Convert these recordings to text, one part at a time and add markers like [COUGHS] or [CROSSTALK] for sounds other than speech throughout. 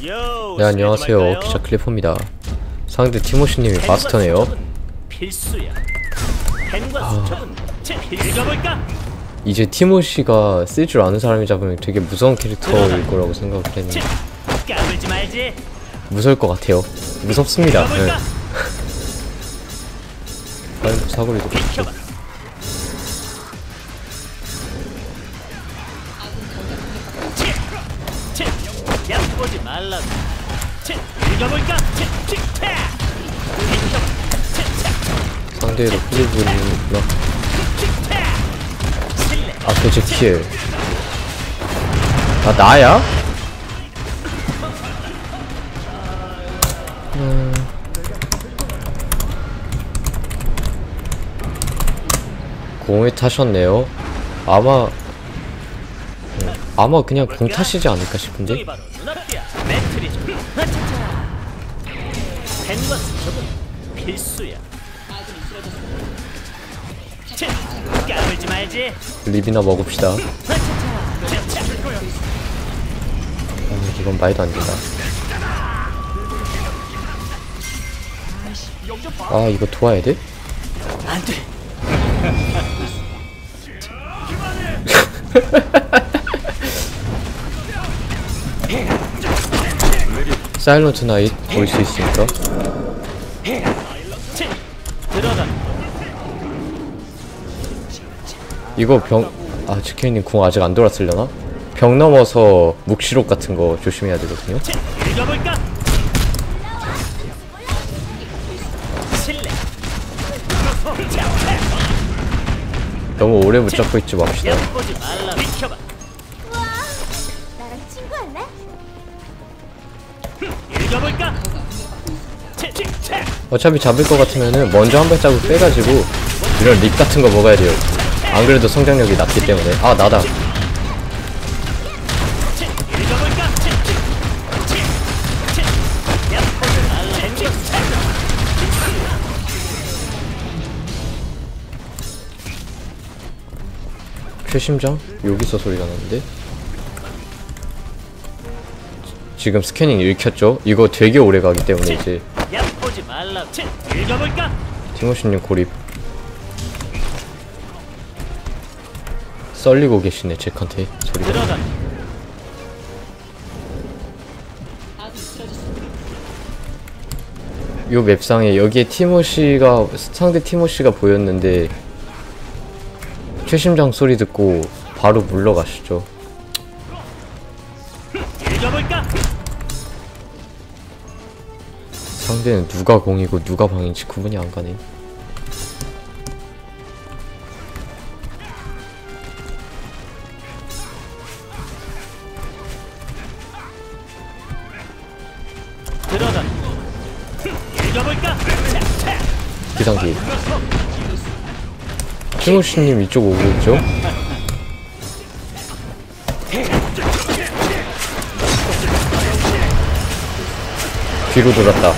네 안녕하세요. 기자 클리퍼입니다. 상대 티모시님이 마스터네요. 읽어볼까? 이제 티모시가 쓸 줄 아는 사람이 잡으면 되게 무서운 캐릭터일 거라고 생각을 했는데. 무서울 것 같아요. 무섭습니다. 네. [LAUGHS] 사거리도 비켜봐. 치, 치, 상대에도 필리브나 실례. 앞에 제키엘 아 나야? 음. 공을 타셨네요 아마 음, 아마 그냥 공 타시지 않을까 싶은데 필수야. 치, 까불지 말지. 립이나 먹읍시다 아차차. 아, 이건 말도 안 된다 아 이거 도와야 돼? 안 돼. [LAUGHS] 사일런트 나잇 볼수 있으니까 이거 병... 아 지케이님 궁 아직 안 돌았으려나? 병 넘어서 묵시록 같은 거 조심해야 되거든요. 너무 오래 붙잡고 있지 맙시다. 어차피 잡을 것 같으면은 먼저 한 발자국 빼가지고 이런 립 같은 거 먹어야 돼요 안 그래도 성장력이 낮기 때문에 아 나다. 최심장? 여기서 소리가 나는데 지금 스캐닝 읽혔죠? 이거 되게 오래 가기 때문에 이제? 티모시님 고립 썰리고 계시네 잭한테 소리가. 요 맵상에 여기에 티모시가 상대 티모시가 보였는데 최심장 소리 듣고 바로 물러가시죠? 상대는 누가 공이고 누가 방인지 구분이 안 가네 기상기 티모시님 이쪽 오고 있죠? 뒤로 돌았다.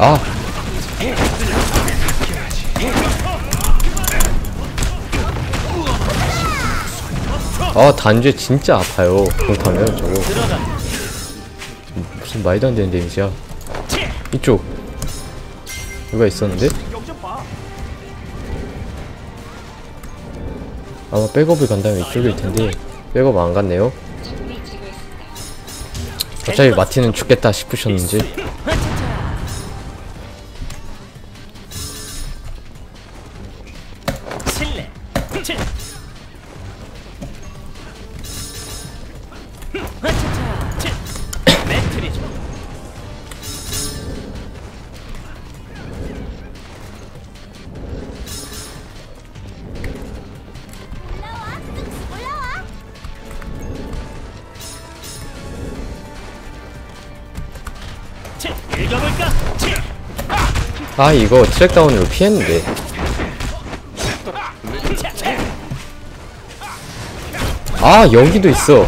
아 아 단죄 진짜 아파요. 그렇다면 저거. 무슨 말도 안 되는 데미지야. 이쪽. 누가 있었는데? 아마 백업을 간다면 이쪽일 텐데. 백업 안 갔네요. 어차피 마티는 죽겠다 싶으셨는지 아 이거 트랙다운으로 피했는데. 아 여기도 있어.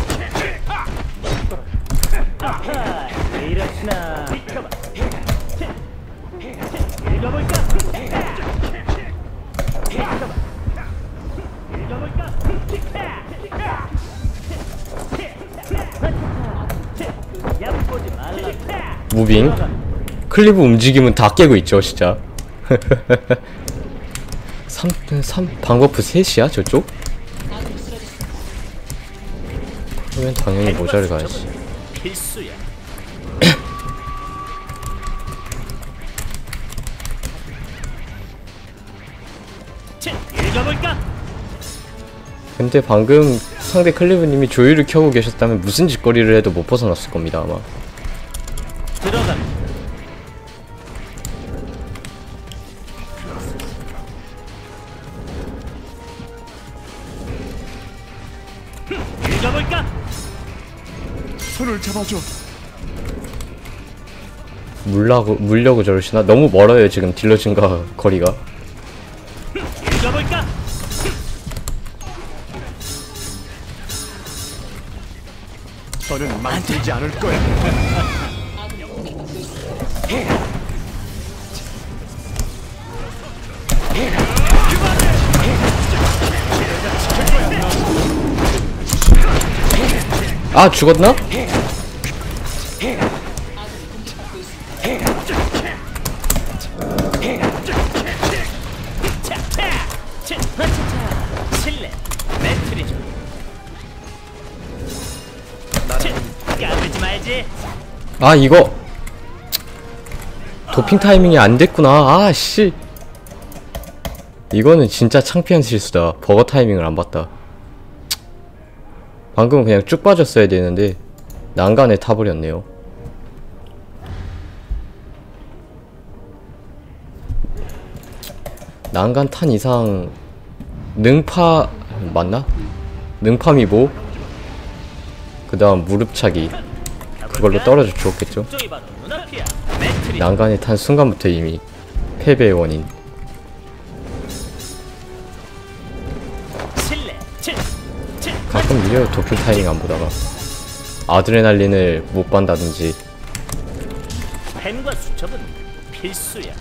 무빙. 클리브 움직임은 다 깨고 있죠 진짜 3, 3 방버프 3이야 저쪽? 그러면 당연히 모자를 가야지 필수야. [COUGHS] 근데 방금 상대 클리브님이 조율을 켜고 계셨다면 무슨 짓거리를 해도 못 벗어났을 겁니다 아마 읽어볼까? 손을 잡아줘. 물라고 물려고 저러시나? 너무 멀어요 지금 딜러진과 거리가 읽어볼까? 너는 만들지 않을 거야. [LAUGHS] 아 죽었나? 아 이거. 도핑 타이밍이 안 됐구나. 아씨. 이거는 진짜 창피한 실수다. 버거 타이밍을 안 봤다 방금 그냥 쭉 빠졌어야 되는데 난간에 타버렸네요. 난간 탄 이상 능파 맞나? 능파미보? 그 다음 무릎차기. 그걸로 떨어져 죽었겠죠. 난간에 탄 순간부터 이미 패배의 원인 느려요 도쿄 타이밍 안 보다가 아드레날린을 못 반다든지 펜과 수첩은 필수야.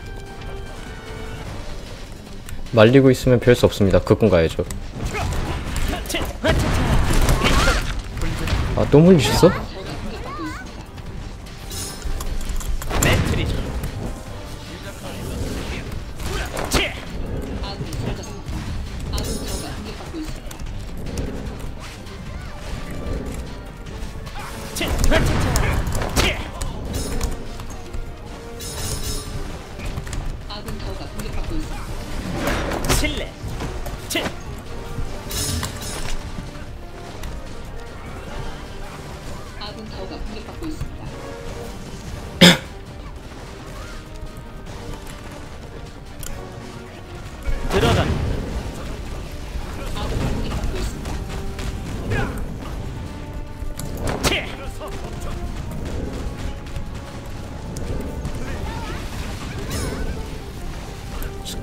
말리고 있으면 별 수 없습니다 극군 가야죠 차, 차, 차. 아또 물리셨어?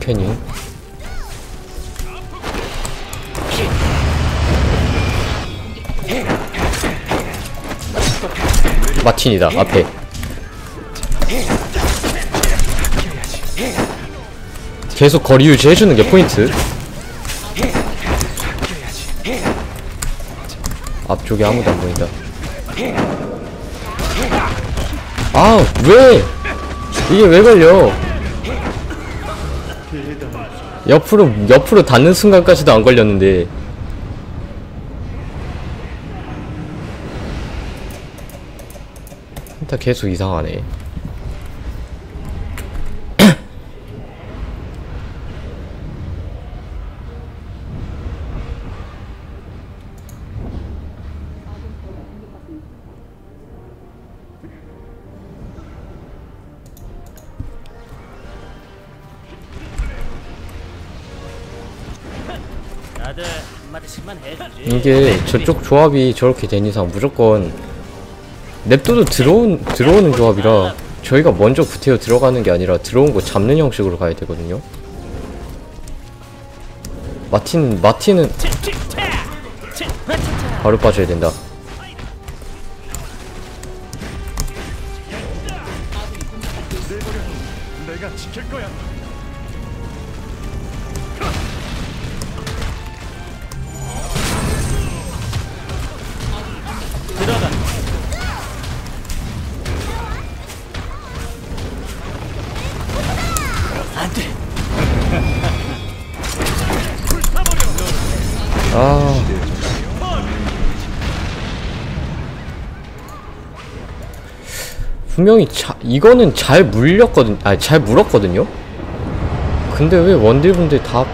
스캐닝 마틴이다 앞에. 계속 거리 유지해주는 게 포인트. 앞쪽에 아무도 안 보인다. 아 왜! 이게 왜 걸려 옆으로 옆으로 닿는 순간까지도 안 걸렸는데. 다 계속 이상하네 이게 매트리죠. 저쪽 조합이 저렇게 된 이상 무조건 냅둬도 들어온, 들어오는 조합이라 저희가 먼저 구태여 들어가는 게 아니라 들어온 거 잡는 형식으로 가야 되거든요 마틴, 마틴은. 바로 빠져야 된다 분명히 자, 이거는 잘 물렸거든 아니 잘 물었거든요? 근데 왜 원딜분들 다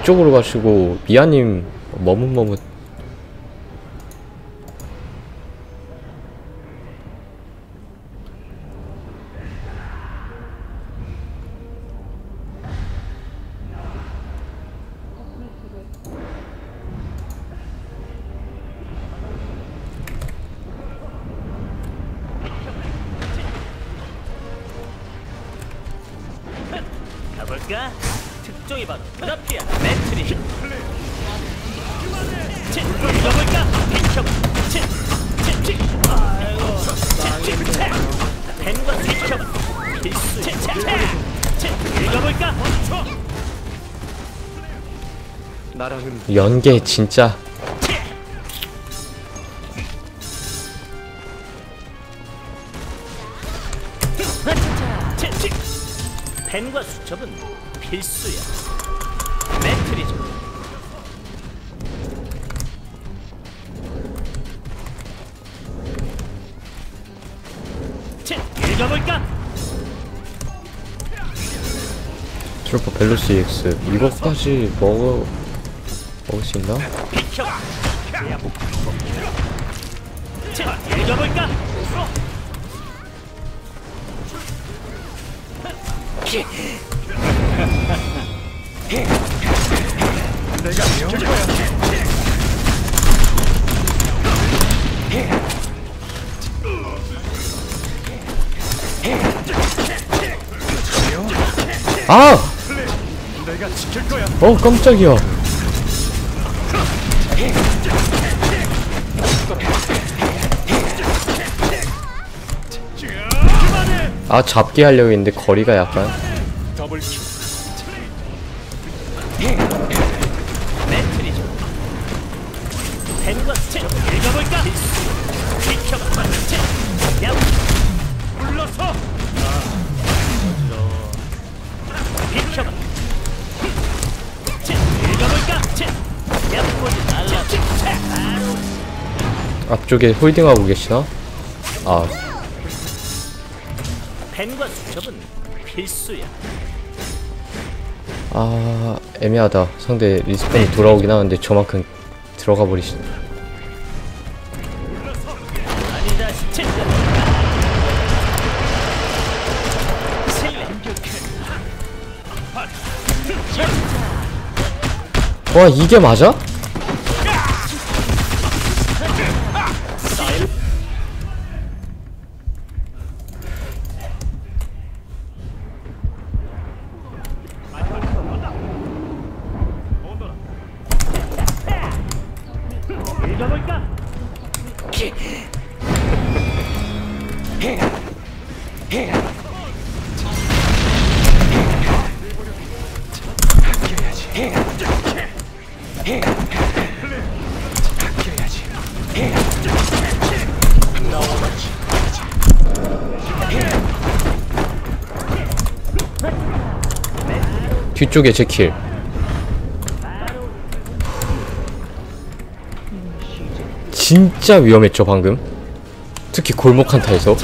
이쪽으로 가시고 미아님 머뭇머뭇 가볼까? 특종이 바로 드라피아 매트리 치! 읽어볼까? 비켜! 치! 치! 치! 아이고 치! 치! 치! 펜과 비켜! 필수! 치! 치! 치! 읽어볼까? 나랑은 연계 진짜 펜과 수첩은 필수야 매트리죠 치! 읽어볼까? 트루퍼 벨로스 EX 이것까지 먹어 먹을 수 있나? 비켜! 자, 읽어볼까? 내가 지킬 거야. 아! 내가 지킬 거야. 어 깜짝이야 아 잡기 하려고 했는데 거리가 약간 앞쪽에 홀딩하고 계시나? 아 펜과 수첩은 필수야. 아 애매하다 상대 리스폰이 돌아오긴 하는데 저만큼 들어가 버리시 아니다, 치! 실례. 와 이게 맞아? 뒤쪽에 제킬 진짜 위험했죠 방금 특히 골목 한타에서.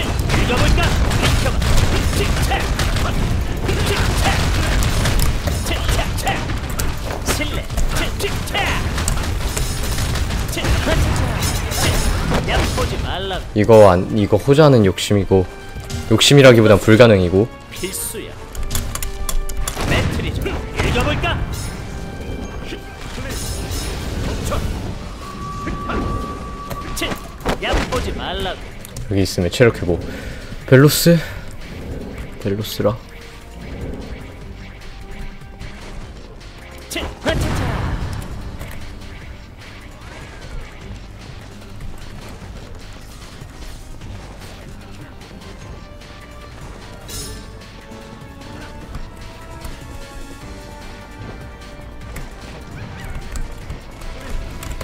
이거 안 이거 호자는 욕심이고 욕심이라기보단 불가능이고 필수야. 여기 있으면 체력회복 벨로스 벨로스라 칙.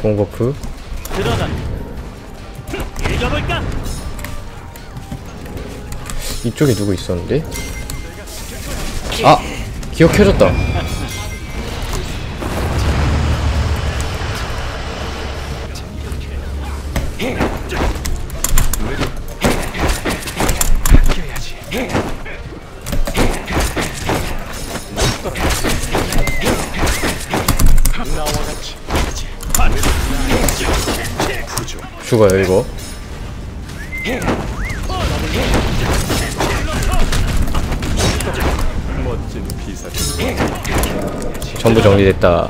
공버프 들어가. 읽어볼까? 이쪽에 누구 있었는데? 아! 기억해졌다 죽어요 이거 전부 정리됐다.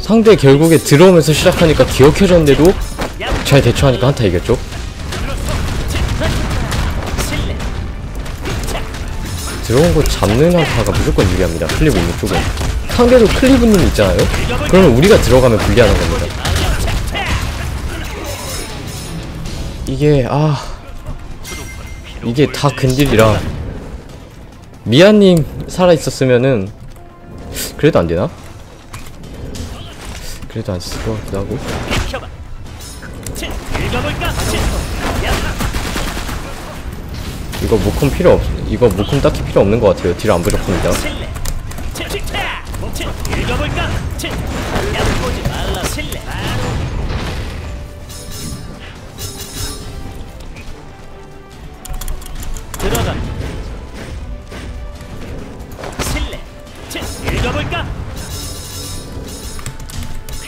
상대 결국에 들어오면서 시작하니까 기억해졌는데도 양잘 대처하니까 한타 이겼죠. 들어온 거 잡는 한타가 무조건 유리합니다. 클리브 있는 쪽은. 상대도 클리브님 있잖아요? 그러면 우리가 들어가면 불리하는 겁니다. 이게 아 이게 다 근딜이라. 미아님 살아있었으면은 그래도 안되나? 그래도 안 쓸 것 같기도 하고. 이거 무콤 필요 없 이거 무콤 딱히 필요 없는 것 같아요. 딜 안 부족합니다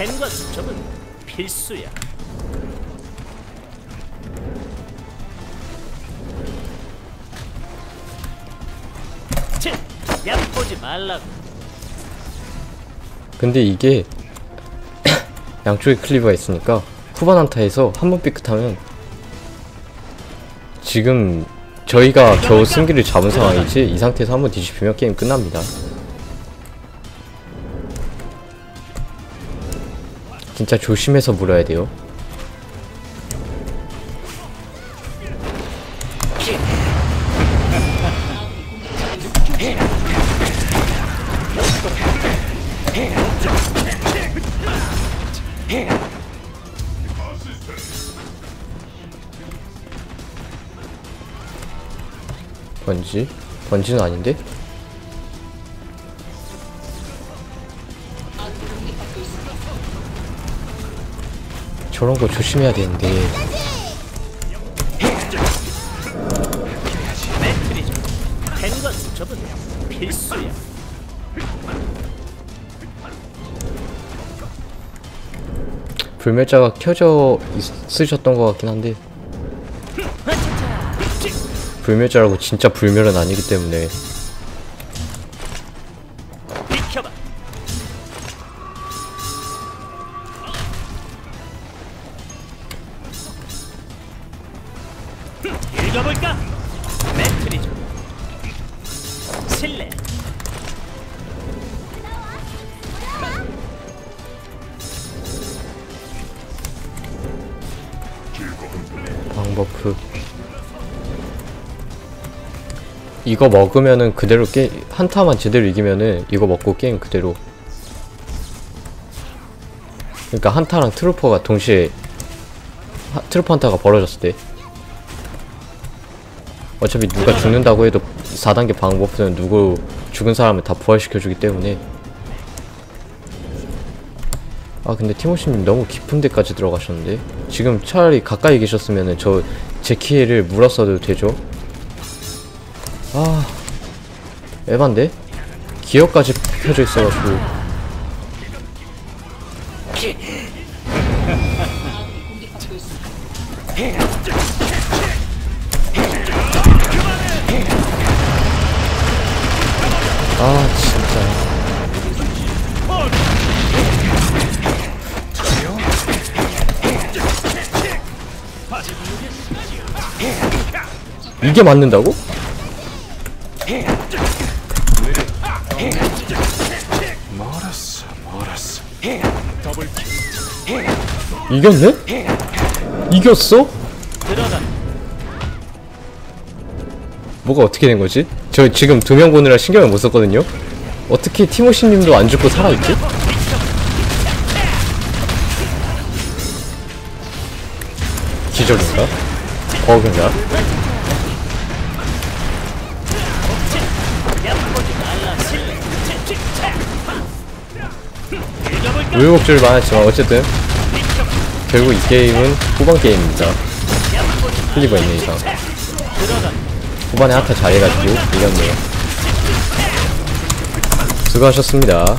펜과 수첩은 필수야. 치, 양 보지 말라고. 근데 이게 [COUGHS] 양쪽에 클리브가 있으니까 후반 한타에서 한 번 삐끗하면 지금 저희가 겨우 승기를 잡은 상황이지 이 상태에서 한 번 뒤집히면 게임 끝납니다 진짜 조심해서 물어야 돼요 번지? 번지는 아닌데? 저런 거 조심해야 되는데. 불멸자가 켜져 있으셨던 것 같긴 한데 불멸자라고 진짜 불멸은 아니기 때문에 방버프 이거 먹으면은 그대로 게 한타만 제대로 이기면은 이거 먹고 게임 그대로. 그러니까 한타랑 트루퍼가 동시에 하, 트루퍼 한타가 벌어졌을 때. 어차피 누가 죽는다고 해도 4단계 방버프는 누구 죽은 사람을 다 부활시켜주기 때문에 아 근데 티모시님 너무 깊은 데까지 들어가셨는데 지금 차라리 가까이 계셨으면은 저 제키를 물었어도 되죠 아 에반데? 기어까지 펴져 있어가지고. 아 이게 맞는다고? 멀었어 멀었어 이겼네? 이겼어? 뭐가 어떻게 된 거지? 저 지금 두 명 보느라 신경을 못 썼거든요? 어떻게 티모시님도 안 죽고 살아있지? 치, 치. 읽어볼까? 우여곡절이 많았지만 어쨌든 결국 이 게임은 후반 게임입니다 클리버 있는 이상. 후반에 한타 잘해가지고 이겼네요 수고하셨습니다